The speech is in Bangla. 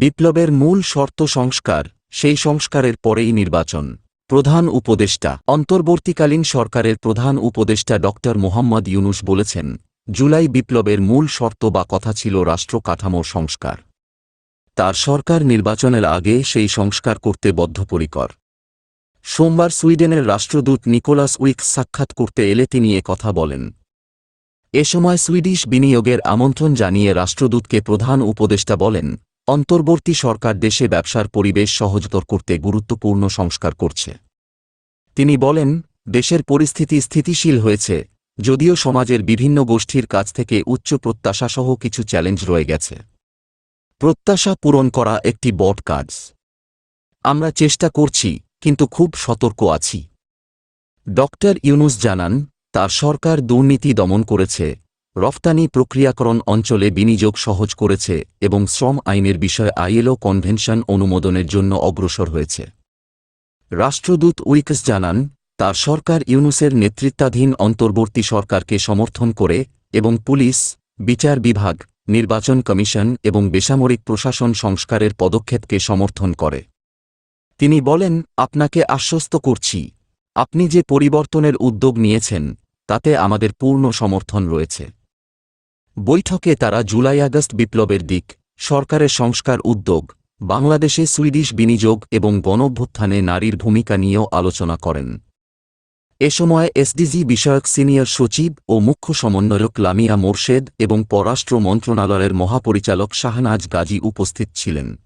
বিপ্লবের মূল শর্ত সংস্কার, সেই সংস্কারের পরেই নির্বাচন। প্রধান উপদেষ্টা, অন্তর্বর্তীকালীন সরকারের প্রধান উপদেষ্টা ড. মোহাম্মদ ইউনুস বলেছেন, জুলাই বিপ্লবের মূল শর্ত বা কথা ছিল রাষ্ট্র কাঠামোর সংস্কার। তার সরকার নির্বাচনের আগে সেই সংস্কার করতে বদ্ধপরিকর। সোমবার সুইডেনের রাষ্ট্রদূত নিকোলাস উইক সাক্ষাৎ করতে এলে তিনি কথা বলেন। এ সময় সুইডিশ বিনিয়োগের আমন্ত্রণ জানিয়ে রাষ্ট্রদূতকে প্রধান উপদেষ্টা বলেন অন্তর্বর্তী সরকার দেশে ব্যবসার পরিবেশ সহজতর করতে গুরুত্বপূর্ণ সংস্কার করছে। তিনি বলেন, দেশের পরিস্থিতি স্থিতিশীল হয়েছে, যদিও সমাজের বিভিন্ন গোষ্ঠীর কাছ থেকে উচ্চ প্রত্যাশাসহ কিছু চ্যালেঞ্জ রয়ে গেছে। প্রত্যাশা পূরণ করা একটি বট কাজ। আমরা চেষ্টা করছি, কিন্তু খুব সতর্ক আছি। ডক্টর ইউনুস জানান, তার সরকার দুর্নীতি দমন করেছে রফতানি প্রক্রিয়াকরণ অঞ্চলে বিনিয়োগ সহজ করেছে এবং শ্রম আইনের বিষয়ে আইএলও কনভেনশন অনুমোদনের জন্য অগ্রসর হয়েছে। রাষ্ট্রদূত উইকস জানান, তার সরকার ইউনুসের নেতৃত্বাধীন অন্তর্বর্তী সরকারকে সমর্থন করে এবং পুলিশ, বিচার বিভাগ, নির্বাচন কমিশন এবং বেসামরিক প্রশাসন সংস্কারের পদক্ষেপকে সমর্থন করে। তিনি বলেন, আপনাকে আশ্বস্ত করছি। আপনি যে পরিবর্তনের উদ্যোগ নিয়েছেন, তাতে আমাদের পূর্ণ সমর্থন রয়েছে। বৈঠকে তারা জুলাই আগস্ট বিপ্লবের দিক, সরকারের সংস্কার উদ্যোগ, বাংলাদেশে সুইডিশ বিনিয়োগ এবং গণভ্যুত্থানে নারীর ভূমিকা নিয়েও আলোচনা করেন। এ সময় এসডিজি বিষয়ক সিনিয়র সচিব ও মুখ্য সমন্বয়ক লামিয়া মোর্শেদ এবং পররাষ্ট্র মন্ত্রণালয়ের মহাপরিচালক শাহনাজ গাজী উপস্থিত ছিলেন।